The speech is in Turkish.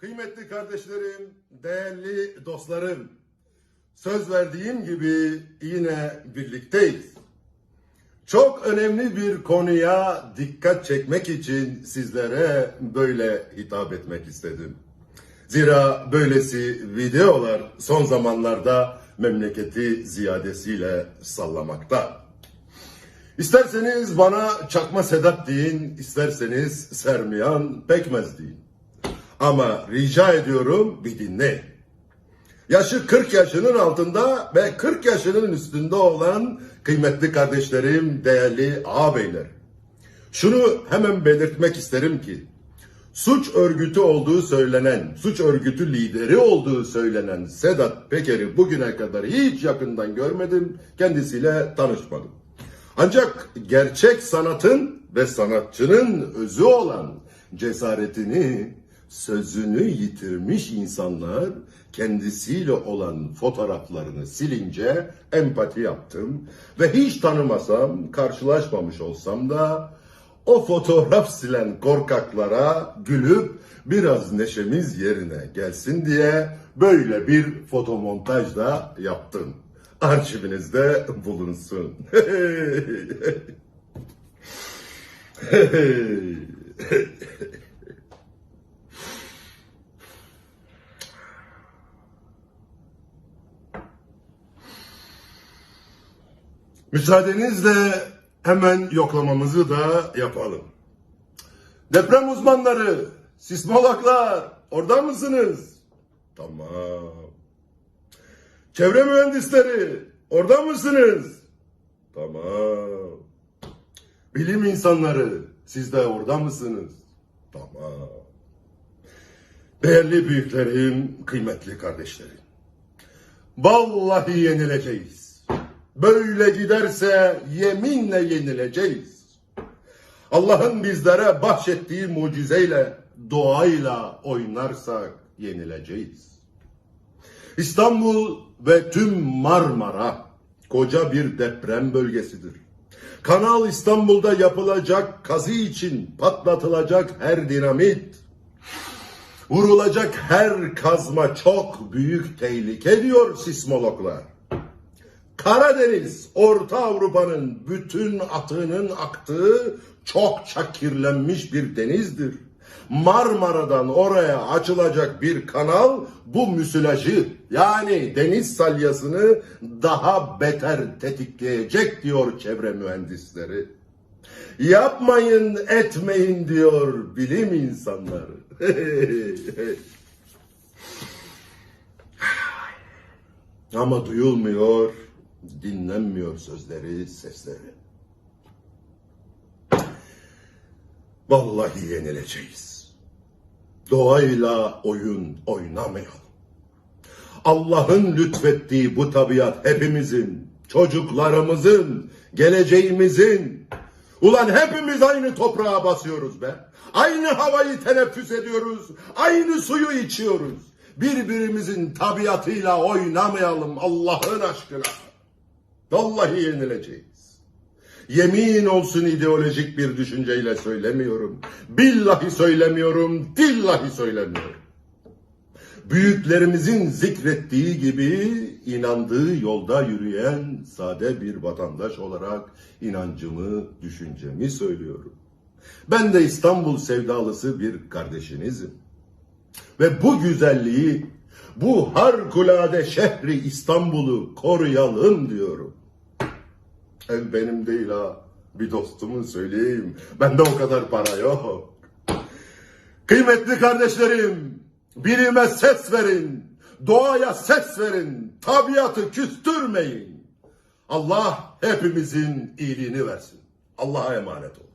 Kıymetli kardeşlerim, değerli dostlarım, söz verdiğim gibi yine birlikteyiz. Çok önemli bir konuya dikkat çekmek için sizlere böyle hitap etmek istedim. Zira böylesi videolar son zamanlarda memleketi ziyadesiyle sallamakta. İsterseniz bana çakma Sedat deyin, isterseniz Sermiyan Pekmez deyin. Ama rica ediyorum bir dinleyin. Yaşı 40 yaşının altında ve 40 yaşının üstünde olan kıymetli kardeşlerim, değerli ağabeyler. Şunu hemen belirtmek isterim ki, suç örgütü olduğu söylenen, suç örgütü lideri olduğu söylenen Sedat Peker'i bugüne kadar hiç yakından görmedim, kendisiyle tanışmadım. Ancak gerçek sanatın ve sanatçının özü olan cesaretini, sözünü yitirmiş insanlar kendisiyle olan fotoğraflarını silince empati yaptım ve hiç tanımasam, karşılaşmamış olsam da o fotoğraf silen korkaklara gülüp biraz neşemiz yerine gelsin diye böyle bir fotomontaj da yaptım. Arşivinizde bulunsun. Müsaadenizle hemen yoklamamızı da yapalım. Deprem uzmanları, sismologlar orada mısınız? Tamam. Çevre mühendisleri orada mısınız? Tamam. Bilim insanları siz de orada mısınız? Tamam. Değerli büyüklerim, kıymetli kardeşlerim. Vallahi yenileceğiz. Böyle giderse yeminle yenileceğiz. Allah'ın bizlere bahşettiği mucizeyle, doğayla oynarsak yenileceğiz. İstanbul ve tüm Marmara koca bir deprem bölgesidir. Kanal İstanbul'da yapılacak kazı için patlatılacak her dinamit, vurulacak her kazma çok büyük tehlike diyor sismologlar. Karadeniz, Orta Avrupa'nın bütün atığının aktığı çokça kirlenmiş bir denizdir. Marmara'dan oraya açılacak bir kanal bu müsilajı yani deniz salyasını daha beter tetikleyecek diyor çevre mühendisleri. Yapmayın etmeyin diyor bilim insanları. Ama duyulmuyor, dinlenmiyor sözleri, sesleri. Vallahi yenileceğiz. Doğayla oyun oynamayalım. Allah'ın lütfettiği bu tabiat hepimizin, çocuklarımızın, geleceğimizin. Ulan hepimiz aynı toprağa basıyoruz be. Aynı havayı teneffüs ediyoruz. Aynı suyu içiyoruz. Birbirimizin tabiatıyla oynamayalım Allah'ın aşkına. Vallahi yenileceğiz. Yemin olsun ideolojik bir düşünceyle söylemiyorum. Billahi söylemiyorum, dillahi söylemiyorum. Büyüklerimizin zikrettiği gibi inandığı yolda yürüyen sade bir vatandaş olarak inancımı, düşüncemi söylüyorum. Ben de İstanbul sevdalısı bir kardeşinizim. Ve bu güzelliği, bu harikulade şehri İstanbul'u koruyalım diyorum. Ev benim değil ha. Bir dostumun söyleyeyim. Bende o kadar para yok. Kıymetli kardeşlerim, bilime ses verin. Doğaya ses verin. Tabiatı küstürmeyin. Allah hepimizin iyiliğini versin. Allah'a emanet olun.